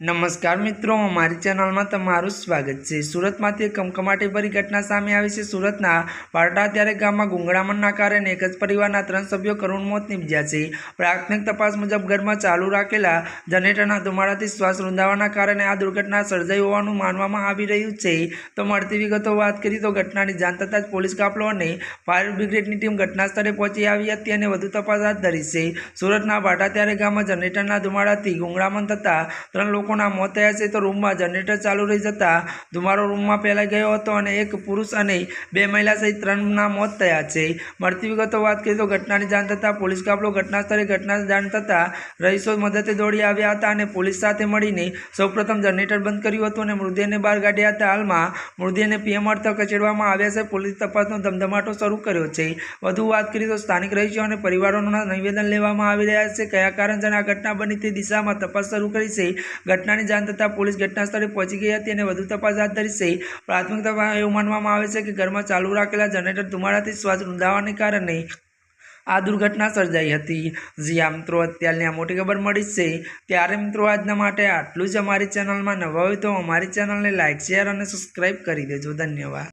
નમસ્કાર મિત્રો, અમારી ચેનલમાં તમારું સ્વાગત છે. સુરતમાંથી એક કમકમાટીભરી ઘટના સામે આવી છે. સુરતના પારટા ત્યારે ગામમાં ગુંગળામણના કારણે એક જ પરિવારના ત્રણ સભ્યો કરુણ મોત નીપજ્યા છે. પ્રાથમિક તપાસ મુજબ ઘરમાં ચાલુ રાખેલા જનરેટરના ધુમાડાથી શ્વાસ રૂંધાવાના કારણે આ દુર્ઘટના સર્જાઈ હોવાનું માનવામાં આવી રહ્યું છે. તો મળતી વિગતો વાત કરી, તો ઘટનાની જાણ થતાં જ પોલીસ કાફલો અને ફાયર બ્રિગેડની ટીમ ઘટના સ્થળે પહોંચી આવી હતી અને વધુ તપાસ હાથ ધરી છે. સુરતના ભાટા ત્યારે ગામમાં જનરેટરના ધુમાડાથી ગુંગળામણ થતાં ત્રણ લોકોના મોત થયા છે તો રૂમમાં જનરેટર ચાલુ રહી જતાં ધુમારો રૂમમાં ફેલાઈ ગયો હતો અને એક પુરુષ અને બે મહિલા સહિત ત્રણના મોત થયા છે. મળતી વિગતો વાત કરીએ તો ઘટનાની જાણ થતાં પોલીસ કાફલો ઘટના સ્થળે ઘટના જાણ થતાં રહીશો મદદે દોડી આવ્યા હતા અને પોલીસ સાથે મળીને સૌપ્રથમ જનરેટર બંધ કર્યું હતું અને મૃતદેહને બહાર કાઢ્યા હતા. હાલમાં મૃતદેહને પીએમ અર્થ ખસેડવામાં આવ્યા છે. પોલીસ તપાસનો ધમધમાટો શરૂ કર્યો છે. વધુ વાત કરીએ તો સ્થાનિક રહીશો અને પરિવારોના નિવેદન લેવામાં આવી રહ્યા છે. કયા કારણસર આ ઘટના બની તે દિશામાં તપાસ શરૂ કરી છે. ઘટનાની જાણ થતાં પોલીસ ઘટના સ્થળે પહોંચી ગઈ હતી અને વધુ તપાસ હાથ ધરી છે. પ્રાથમિક તપાસ એવું માનવામાં આવે છે કે ઘરમાં ચાલુ રાખેલા જનરેટર ધુમાડાથી શ્વાસ રૂંધાવાને કારણે આ દુર્ઘટના સર્જાઈ હતી. જ્યાં મિત્રો, અત્યારની આ મોટી ખબર મળી છે. ત્યારે મિત્રો, આજના માટે આટલું જ અમારી ચેનલમાં નવા હોય તો અમારી ચેનલને લાઇક શેર અને સબસ્ક્રાઈબ કરી દેજો. ધન્યવાદ.